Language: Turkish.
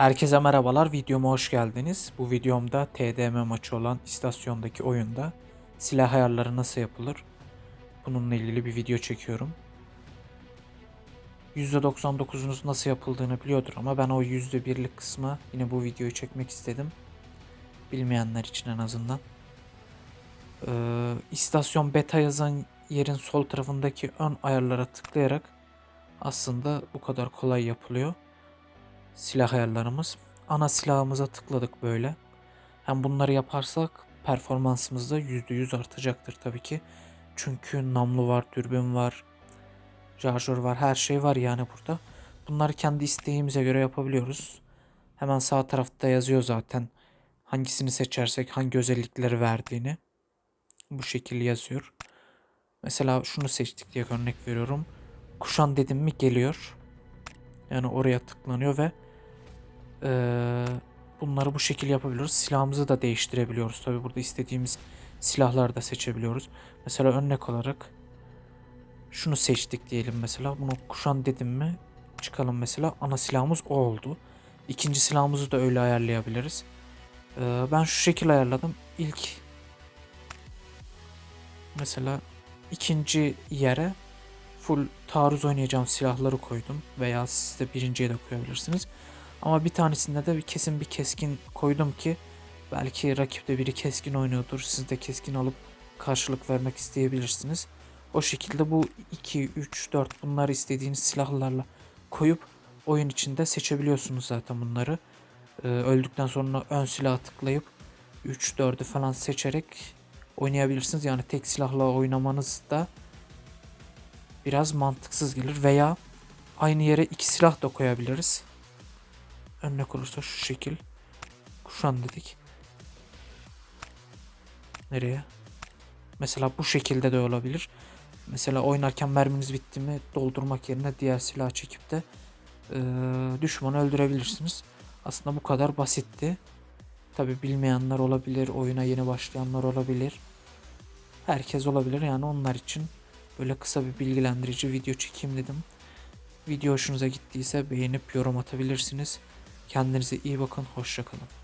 Herkese merhabalar, videoma hoş geldiniz. Bu videomda TDM maçı olan istasyondaki oyunda silah ayarları nasıl yapılır? Bununla ilgili bir video çekiyorum. %99'unuz nasıl yapıldığını biliyordur ama ben o %1'lik kısmı yine bu videoyu çekmek istedim. Bilmeyenler için en azından. Ee, istasyon beta yazan yerin sol tarafındaki ön ayarlara tıklayarak aslında bu kadar kolay yapılıyor silah ayarlarımız. Ana silahımıza tıkladık böyle. Hem bunları yaparsak performansımız da %100 artacaktır tabii ki. Çünkü namlu var, dürbün var, şarjör var, her şey var yani burada. Bunları kendi isteğimize göre yapabiliyoruz. Hemen sağ tarafta yazıyor zaten hangisini seçersek hangi özellikleri verdiğini. Bu şekilde yazıyor. Mesela şunu seçtik diye örnek veriyorum. Kuşan dedim mi geliyor. Yani oraya tıklanıyor ve eee, bunları bu şekilde yapabiliyoruz. Silahımızı da değiştirebiliyoruz. Tabi burada istediğimiz silahları da seçebiliyoruz. Mesela örnek olarak şunu seçtik diyelim mesela. Bunu kuşan dedim mi çıkalım mesela. Ana silahımız o oldu. İkinci silahımızı da öyle ayarlayabiliriz. Eee, ben şu şekilde ayarladım. İlk mesela ikinci yere full taarruz oynayacağım silahları koydum veya siz de birinciye de koyabilirsiniz. Ama bir tanesinde de kesin bir keskin koydum ki belki rakipte biri keskin oynuyordur. Siz de keskin alıp karşılık vermek isteyebilirsiniz. O şekilde bu 2, 3, 4 bunları istediğiniz silahlarla koyup oyun içinde seçebiliyorsunuz zaten bunları. Ee, öldükten sonra ön silaha tıklayıp 3, 4'ü falan seçerek oynayabilirsiniz. Yani tek silahla oynamanız da biraz mantıksız gelir veya aynı yere iki silah da koyabiliriz. Örnek olursa şu şekil. Kuşan dedik. Nereye? Mesela bu şekilde de olabilir. Mesela oynarken merminiz bitti mi doldurmak yerine diğer silah çekip de eee, düşmanı öldürebilirsiniz. Aslında bu kadar basitti. Tabi bilmeyenler olabilir, oyuna yeni başlayanlar olabilir. Herkes olabilir yani onlar için böyle kısa bir bilgilendirici video çekeyim dedim. Video hoşunuza gittiyse beğenip yorum atabilirsiniz. Kendinize iyi bakın, hoşçakalın.